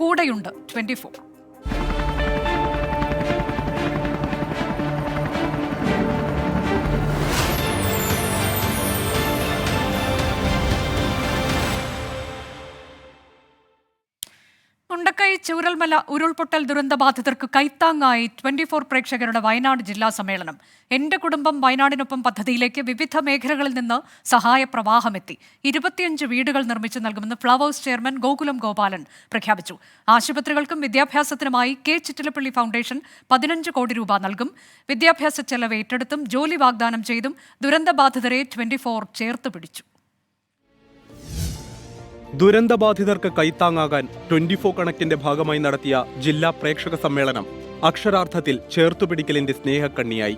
കൂടെയുണ്ട് twenty four. Mundakkai Chooralmala ഉരുൾപൊട്ടൽ ദുരന്ത ബാധിതർക്ക് കൈത്താങ്ങായി ട്വന്റി ഫോർ പ്രേക്ഷകരുടെ വയനാട് ജില്ലാ സമ്മേളനം. എന്റെ കുടുംബം വയനാടിനൊപ്പം പദ്ധതിയിലേക്ക് വിവിധ മേഖലകളിൽ നിന്ന് സഹായ പ്രവാഹമെത്തി. ഇരുപത്തിയഞ്ച് വീടുകൾ നിർമ്മിച്ചു നൽകുമെന്ന് ഫ്ലവേഴ്സ് ചെയർമാൻ ഗോകുലം ഗോപാലൻ പ്രഖ്യാപിച്ചു. ആശുപത്രികൾക്കും വിദ്യാഭ്യാസത്തിനുമായി കെ ചിറ്റിലപ്പള്ളി ഫൗണ്ടേഷൻ പതിനഞ്ച് കോടി രൂപ നൽകും. വിദ്യാഭ്യാസ ചെലവ് ഏറ്റെടുത്തും ജോലി വാഗ്ദാനം ചെയ്തും ദുരന്ത ബാധിതരെ ട്വന്റി ഫോർ ചേർത്ത് പിടിച്ചു. ദുരന്തബാധിതർക്ക് കൈത്താങ്ങാകാൻ ട്വന്റി ഫോർ കണക്കിന്റെ ഭാഗമായി നടത്തിയ ജില്ലാ പ്രേക്ഷക സമ്മേളനം അക്ഷരാർത്ഥത്തിൽ ചേർത്തുപിടിക്കലിന്റെ സ്നേഹക്കണ്ണിയായി.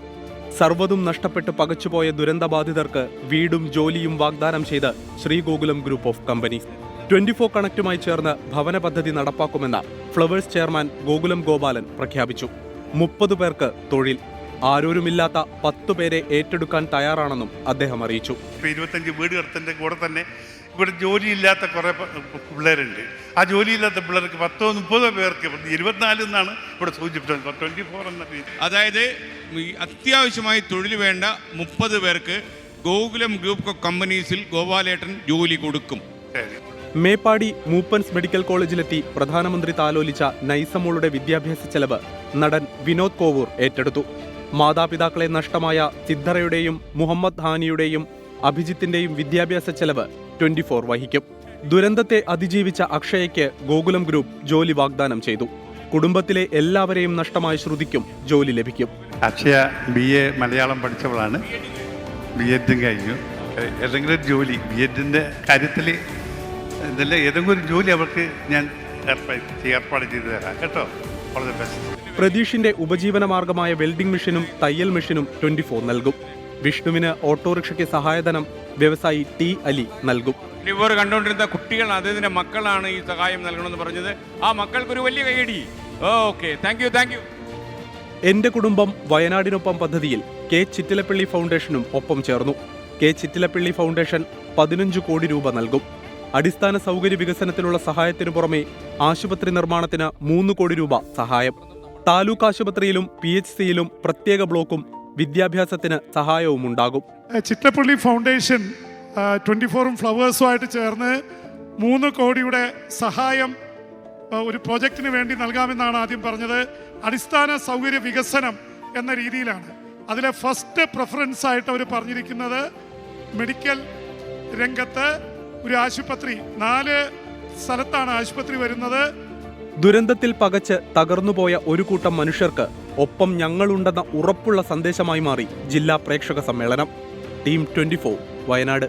സർവതും നഷ്ടപ്പെട്ട് പകച്ചുപോയ ദുരന്തബാധിതർക്ക് വീടും ജോലിയും വാഗ്ദാനം ചെയ്ത് Sree Gokulam group of companies. Twenty four കണക്റ്റുമായി ചേർന്ന് ഭവന പദ്ധതി നടപ്പാക്കുമെന്ന് ഫ്ലവേഴ്സ് ചെയർമാൻ ഗോകുലം ഗോപാലൻ പ്രഖ്യാപിച്ചു. മുപ്പത് പേർക്ക് തൊഴിൽ. ആരോരുമില്ലാത്ത പത്തു പേരെ ഏറ്റെടുക്കാൻ തയ്യാറാണെന്നും അദ്ദേഹം അറിയിച്ചു. ഇരുപത്തഞ്ച് വീട് കൂടെ തന്നെ ഇവിടെ ജോലിയില്ലാത്ത കുറേ പിള്ളേരുണ്ട്. ആ ജോലിയില്ലാത്ത പിള്ളേർക്ക് പത്തോ മുപ്പതോ പേർക്ക് ഇരുപത്തിനാല് എന്നാണ് ഇവിടെ സൂചിപ്പിച്ചത്. ട്വന്റി ഫോർ എന്ന രീതി. അതായത് അത്യാവശ്യമായി തൊഴിൽ വേണ്ട മുപ്പത് പേർക്ക് ഗോകുലം ഗ്രൂപ്പ് ഓഫ് കമ്പനീസിൽ ഗോപാലേട്ടൻ ജോലി കൊടുക്കും. മേപ്പാടി മൂപ്പൻസ് മെഡിക്കൽ കോളേജിലെത്തി പ്രധാനമന്ത്രി താലോലിച്ച നൈസമോളുടെ വിദ്യാഭ്യാസ ചെലവ് നടൻ വിനോദ് കോവൂർ ഏറ്റെടുത്തു. മാതാപിതാക്കളെ നഷ്ടമായ സിദ്ധറയുടെയും മുഹമ്മദ് ഹാനിയുടെയും അഭിജിത്തിന്റെയും വിദ്യാഭ്യാസ ചെലവ് ട്വന്റി ഫോർ വഹിക്കും. ദുരന്തത്തെ അതിജീവിച്ച അക്ഷയയ്ക്ക് ഗോകുലം ഗ്രൂപ്പ് ജോലി വാഗ്ദാനം ചെയ്തു. കുടുംബത്തിലെ എല്ലാവരെയും നഷ്ടമായ ശ്രുതിക്കും ജോലി ലഭിക്കും. അക്ഷയ ബി എ മലയാളം പഠിച്ചവളാണ്. ബി എഡും കഴിഞ്ഞു. ഏതെങ്കിലും ജോലി ബി എഡിന്റെ കാര്യത്തിൽ ഇതല്ല ഏതെങ്കിലും ഒരു ജോലി അവർക്ക് ഞാൻ ഏർപ്പാട് ചെയ്തു തരാം. കേട്ടോ? പ്രതീഷിന്റെ ഉപജീവന മാർഗമായ വെൽഡിംഗ് മെഷീനും തയ്യൽ മെഷീനും ട്വന്റി ഫോർ നൽകും. വിഷ്ണുവിന് ഓട്ടോറിക്ഷയ്ക്ക് സഹായധനം വ്യവസായി ടി അലി നൽകും. ഇവർ കണ്ടുകൊണ്ടിരുന്ന കുട്ടികൾ അദ്ദേഹത്തിന്റെ മക്കളാണ് ഈ സഹായം നൽകണമെന്ന് പറഞ്ഞത്. ആ മക്കൾക്കൊരു വലിയ കൈയടി okay thank you thank you എന്റെ കുടുംബം വയനാടിനൊപ്പം പദ്ധതിയിൽ കെ ചിറ്റിലപ്പള്ളി ഫൗണ്ടേഷനും ഒപ്പം ചേർന്നു. കെ ചിറ്റിലപ്പള്ളി ഫൗണ്ടേഷൻ പതിനഞ്ച് കോടി രൂപ നൽകും. അടിസ്ഥാന സൗകര്യ വികസനത്തിനുള്ള സഹായത്തിനു പുറമെ ആശുപത്രി നിർമ്മാണത്തിന് മൂന്ന് കോടി രൂപ സഹായം. താലൂക്ക് ആശുപത്രിയിലും പി എച്ച് സിയിലും പ്രത്യേക ബ്ലോക്കും വിദ്യാഭ്യാസത്തിന് സഹായവും ഉണ്ടാകും ചിറ്റപ്പള്ളി ഫൗണ്ടേഷൻ ട്വന്റി ഫോറും ഫ്ലവേഴ്സുമായിട്ട് ചേർന്ന് മൂന്ന് കോടിയുടെ സഹായം ഒരു പ്രോജക്റ്റിന് വേണ്ടി നൽകാമെന്നാണ് ആദ്യം പറഞ്ഞത്. അടിസ്ഥാന സൗകര്യ വികസനം എന്ന രീതിയിലാണ്. അതിലെ ഫസ്റ്റ് പ്രിഫറൻസ് ആയിട്ട് അവർ പറഞ്ഞിരിക്കുന്നത് മെഡിക്കൽ രംഗത്ത് ഒരു ആശുപത്രി നാല് സ്ഥലത്താണ് ആശുപത്രി വരുന്നത്. ദുരന്തത്തിൽ പകച്ച് തകർന്നുപോയ ഒരു കൂട്ടം മനുഷ്യർക്ക് ഒപ്പം ഞങ്ങളുണ്ടെന്ന ഉറപ്പുള്ള സന്ദേശമായി മാറി ജില്ലാ പ്രേക്ഷക സമ്മേളനം. Team twenty Wayanad.